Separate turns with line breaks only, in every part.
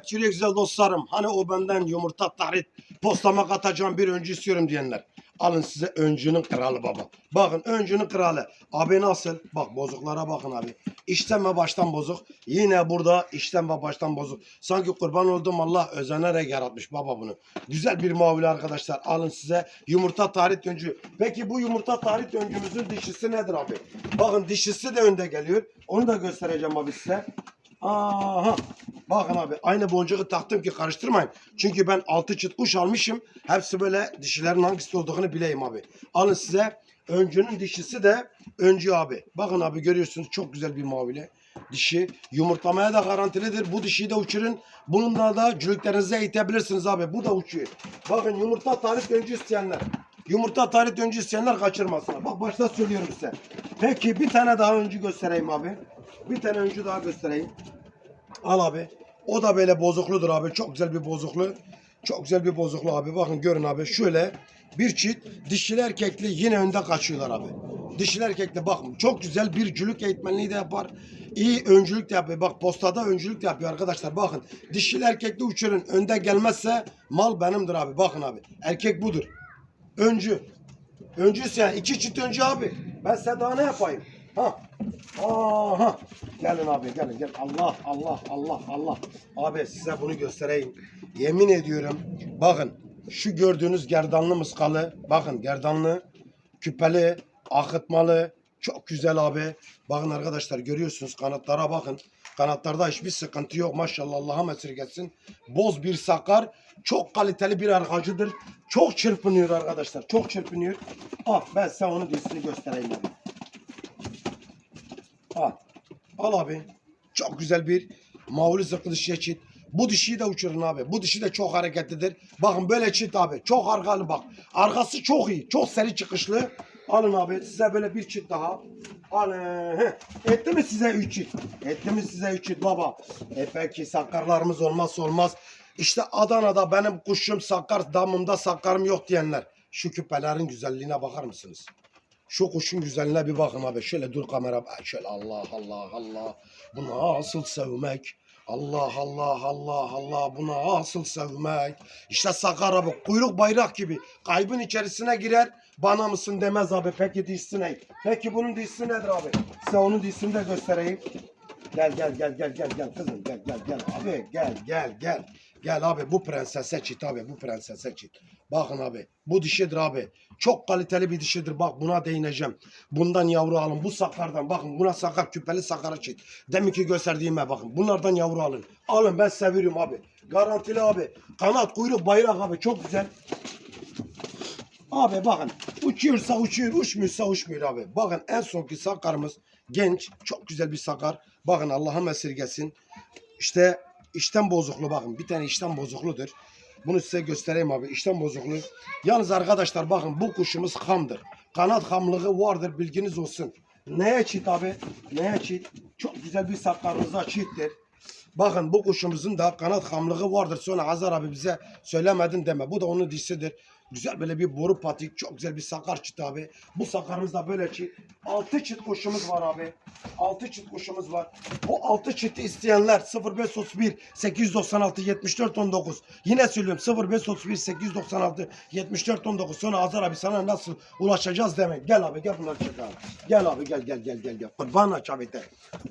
Evet yüreği güzel dostlarım. Hani o benden yumurta tahrit postama katacağım bir öncü istiyorum diyenler. Alın size öncünün kralı baba. Bakın öncünün kralı. Abi nasıl? Bak bozuklara bakın abi. İşten ve baştan bozuk. Yine burada işten ve baştan bozuk. Sanki kurban olduğum Allah özenerek yaratmış baba bunu. Güzel bir mavili arkadaşlar. Alın size yumurta tahrit öncü. Peki bu yumurta tahrit öncümüzün dişisi nedir abi? Bakın dişisi de önde geliyor. Onu da göstereceğim abi size. Aha. Bakın abi aynı boncuğu taktım ki karıştırmayın. Çünkü ben altı çıt kuş almışım. Hepsi böyle dişilerin hangisi olduğunu bileyim abi. Alın size öncünün dişisi de öncü abi. Bakın abi görüyorsunuz çok güzel bir mavili. Dişi yumurtlamaya da garantilidir. Bu dişiyi de uçurun. Bununla da cülüklerinize eğitebilirsiniz abi. Bu da uçuyor. Bakın yumurta tarih öncü isteyenler. Yumurta tarih öncü isteyenler kaçırmasın. Bak başta söylüyorum size. Peki bir tane daha öncü göstereyim abi. Bir tane öncü daha göstereyim. Al abi. O da böyle bozukludur abi. Çok güzel bir bozuklu. Çok güzel bir bozuklu abi. Bakın görün abi. Şöyle bir çift dişili erkekli yine önde kaçıyorlar abi. Dişili erkekli bakın çok güzel bir cülük eğitmenliği de yapar. İyi öncülük de yapıyor. Bak postada öncülük de yapıyor arkadaşlar. Bakın dişili erkekli uçurun. Önde gelmezse mal benimdir abi. Bakın abi. Erkek budur. Öncü. Öncü sen. iki çift öncü abi. Ben size daha ne yapayım? Ha. Aha. Gelin abi gelin gel. Allah Allah Allah Allah. Abi size bunu göstereyim. Yemin ediyorum. Bakın şu gördüğünüz gerdanlı mıskalı. Bakın gerdanlı, küpeli, akıtmalı. Çok güzel abi. Bakın arkadaşlar görüyorsunuz kanatlara bakın. Kanatlarda hiçbir sıkıntı yok. Maşallah Allah'a esirgesin. Boz bir sakar. Çok kaliteli bir arkacıdır. Çok çırpınıyor arkadaşlar. Çok çırpınıyor. Ah ben size onun dizisini göstereyim abi. Al. Al abi. Çok güzel bir mavuli zırhlı dişiye. Bu dişiyi de uçurun abi. Bu dişi de çok hareketlidir. Bakın böyle çit abi. Çok arkalı bak. Arkası çok iyi. Çok seri çıkışlı. Alın abi size böyle bir çit daha. Alın. Etti mi size üç çit? Etti mi size üç çit baba? E peki sakarlarımız olmazsa olmaz. İşte Adana'da benim kuşum sakar, damımda sakarım yok diyenler. Şu küpelerin güzelliğine bakar mısınız? Şu kuşun güzelliğine bir bakın abi. Şöyle dur kamera. Şöyle Allah Allah Allah. Bu nasıl sevmek? Allah Allah Allah Allah. Bu nasıl sevmek? İşte sakar abi. Kuyruk bayrak gibi. Kaybın içerisine girer. Bana mısın demez abi. Peki dişsi ne? Peki bunun dişsi nedir abi? Size onun dişini de göstereyim. Gel gel gel gel gel gel kızım gel gel gel abi gel gel gel. Gel abi bu prensese çit abi bu prensese çit. Bakın abi bu dişidir abi. Çok kaliteli bir dişidir. Bak buna değineceğim. Bundan yavru alın. Bu sakardan bakın buna sakar küpeli sakara çit. Demin ki gösterdiğime bakın. Bunlardan yavru alın. Alın ben seviyorum abi. Garantili abi. Kanat kuyruk bayrak abi çok güzel. Abi bakın uçuyorsa uçuyor, uçmuyorsa uçmuyor abi. Bakın en sonki sakarımız genç, çok güzel bir sakar. Bakın Allah'ım esirgesin. İşte işten bozuklu bakın. Bir tane işten bozukludur. Bunu size göstereyim abi. İşten bozuklu. Yalnız arkadaşlar bakın bu kuşumuz hamdır. Kanat hamlığı vardır bilginiz olsun. Neye çit abi? Neye çit? Çok güzel bir sakarımıza çittir. Bakın bu kuşumuzun da kanat hamlığı vardır. Sonra Hazar abi bize söylemedin deme. Bu da onun dişidir. Güzel böyle bir boru patik. Çok güzel bir sakar çit abi. Bu sakarımız da böyle çit. Altı çit kuşumuz var abi. Altı çit kuşumuz var. O altı çiti isteyenler 0531 896 74 19. Yine söylüyorum 0531 896 74 19. Sonra Hazar abi sana nasıl ulaşacağız demek. Gel abi gel bunları çek abi. Gel abi gel gel gel gel. gel. Kurban aç abi de.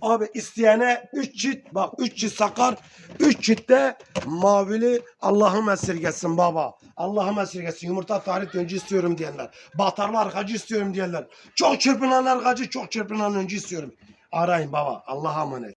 Abi isteyene 3 çit bak 3 çit sakar 3 çit de mavili Allah'ım esirgesin baba. Allah'ım esirgesin. Yumurta tarih önce istiyorum diyenler. Batarlı arkacı istiyorum diyenler. Çok çırpınan arkacı çok çırpınan önce istiyorum. Arayın baba. Allah'a emanet.